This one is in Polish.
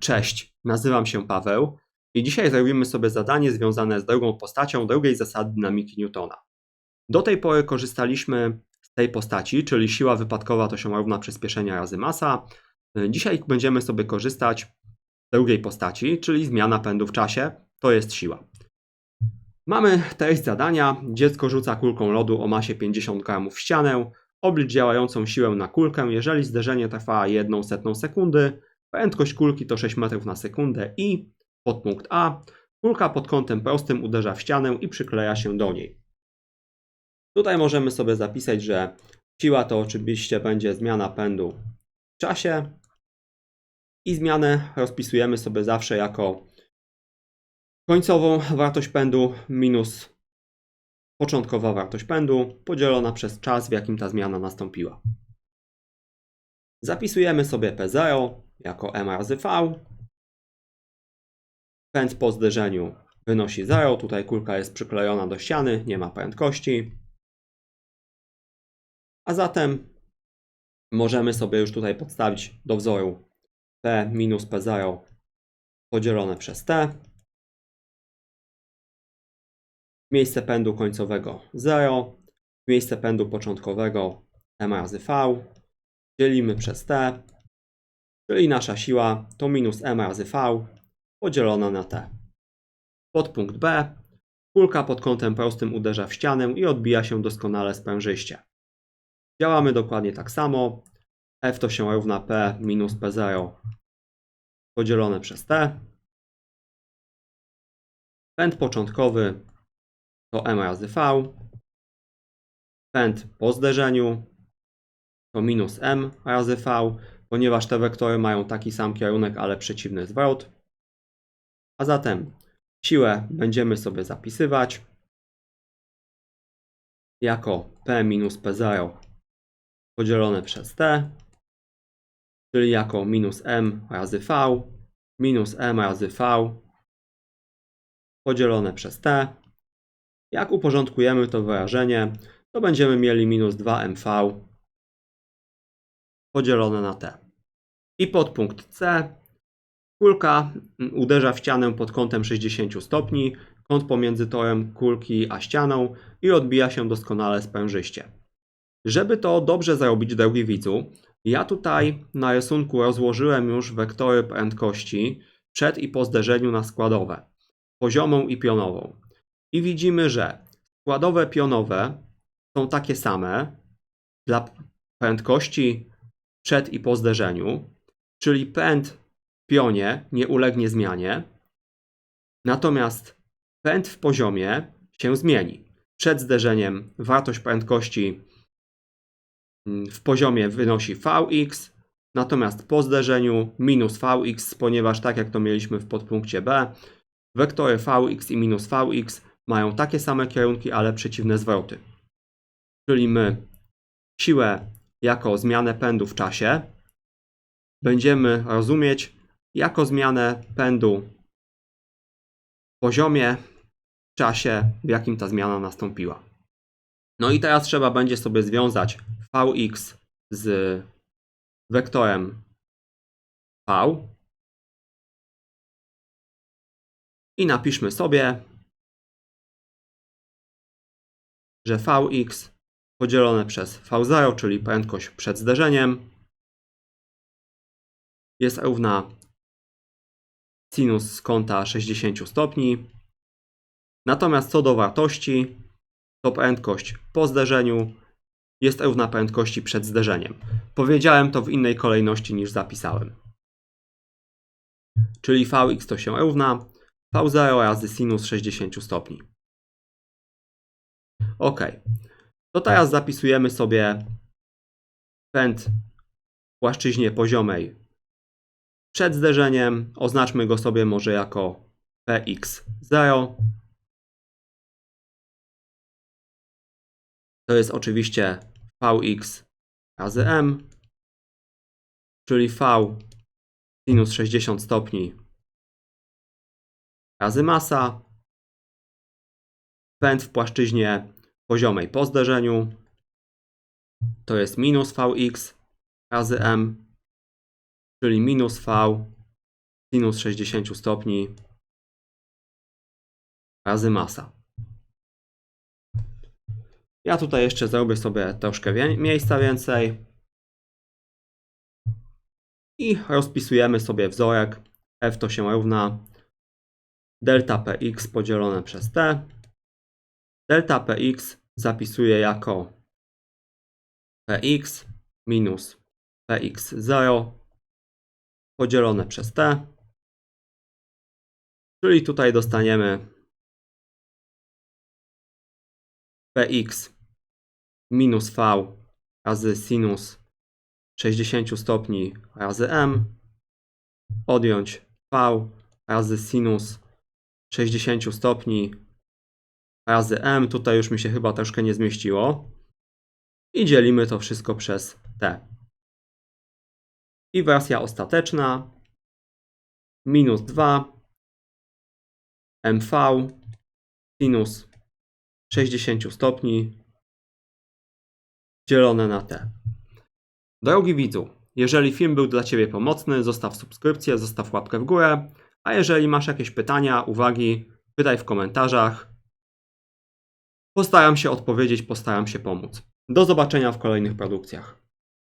Cześć, nazywam się Paweł i dzisiaj zrobimy sobie zadanie związane z drugą postacią drugiej zasady dynamiki Newtona. Do tej pory korzystaliśmy z tej postaci, czyli siła wypadkowa to się równa przyspieszenia razy masa. Dzisiaj będziemy sobie korzystać z drugiej postaci, czyli zmiana pędu w czasie, to jest siła. Mamy treść zadania. Dziecko rzuca kulką lodu o masie 50 g w ścianę. Oblicz działającą siłę na kulkę, jeżeli zderzenie trwa 1 setną sekundy. Prędkość kulki to 6 metrów na sekundę i podpunkt A. Kulka pod kątem prostym uderza w ścianę i przykleja się do niej. Tutaj możemy sobie zapisać, że siła to oczywiście będzie zmiana pędu w czasie i zmianę rozpisujemy sobie zawsze jako końcową wartość pędu minus początkowa wartość pędu podzielona przez czas, w jakim ta zmiana nastąpiła. Zapisujemy sobie P0 jako m razy v. Pęd po zderzeniu wynosi 0. Tutaj kulka jest przyklejona do ściany, nie ma prędkości. A zatem możemy sobie już tutaj podstawić do wzoru P minus P0 podzielone przez T. Miejsce pędu końcowego 0. Miejsce pędu początkowego m razy v. Dzielimy przez T. Czyli nasza siła to minus m razy v podzielona na t. Podpunkt B. Kulka pod kątem prostym uderza w ścianę i odbija się doskonale sprężyście. Działamy dokładnie tak samo. F to się równa P minus P0 podzielone przez T. Pęd początkowy to m razy v. Pęd po zderzeniu to minus m razy v, ponieważ te wektory mają taki sam kierunek, ale przeciwny zwrot. A zatem siłę będziemy sobie zapisywać jako p minus p0 podzielone przez t, czyli jako minus m razy v minus m razy v podzielone przez t. Jak uporządkujemy to wyrażenie, to będziemy mieli minus 2mv podzielone na t. I podpunkt C. Kulka uderza w ścianę pod kątem 60 stopni, kąt pomiędzy torem kulki a ścianą i odbija się doskonale sprężyście. Żeby to dobrze zrobić, drogi widzu, ja tutaj na rysunku rozłożyłem już wektory prędkości przed i po zderzeniu na składowe, poziomą i pionową. I widzimy, że składowe pionowe są takie same dla prędkości przed i po zderzeniu, czyli pęd w pionie nie ulegnie zmianie, natomiast pęd w poziomie się zmieni. Przed zderzeniem wartość prędkości w poziomie wynosi Vx, natomiast po zderzeniu minus Vx, ponieważ tak jak to mieliśmy w podpunkcie B, wektory Vx i minus Vx mają takie same kierunki, ale przeciwne zwroty. Czyli my siłę jako zmianę pędu w czasie będziemy rozumieć jako zmianę pędu w poziomie, w czasie, w jakim ta zmiana nastąpiła. No i teraz trzeba będzie sobie związać Vx z wektorem V i napiszmy sobie, że Vx podzielone przez V0, czyli prędkość przed zderzeniem, jest równa sinus z kąta 60 stopni. Natomiast co do wartości, to prędkość po zderzeniu jest równa prędkości przed zderzeniem. Powiedziałem to w innej kolejności niż zapisałem. Czyli Vx to się równa V0 razy sinus 60 stopni. Ok. To teraz zapisujemy sobie pęd w płaszczyźnie poziomej przed zderzeniem. Oznaczmy go sobie może jako px0. To jest oczywiście vx razy m, czyli v sinus 60 stopni razy masa. Pęd w płaszczyźnie poziomej po zderzeniu to jest minus Vx razy m, czyli minus V sinus 60 stopni razy masa. Ja tutaj jeszcze zrobię sobie troszkę wie- miejsca więcej. I rozpisujemy sobie wzorek. F to się równa delta px podzielone przez t. Delta px zapisuję jako px minus px0 podzielone przez t. Czyli tutaj dostaniemy px minus v razy sinus 60 stopni razy m odjąć v razy sinus 60 stopni razy m. Tutaj już mi się chyba troszkę nie zmieściło. I dzielimy to wszystko przez t. I wersja ostateczna minus 2 mv sinus 60 stopni dzielone na t. Drogi widzu, jeżeli film był dla Ciebie pomocny, zostaw subskrypcję, zostaw łapkę w górę, a jeżeli masz jakieś pytania, uwagi, pytaj w komentarzach. Postaram się odpowiedzieć, postaram się pomóc. Do zobaczenia w kolejnych produkcjach.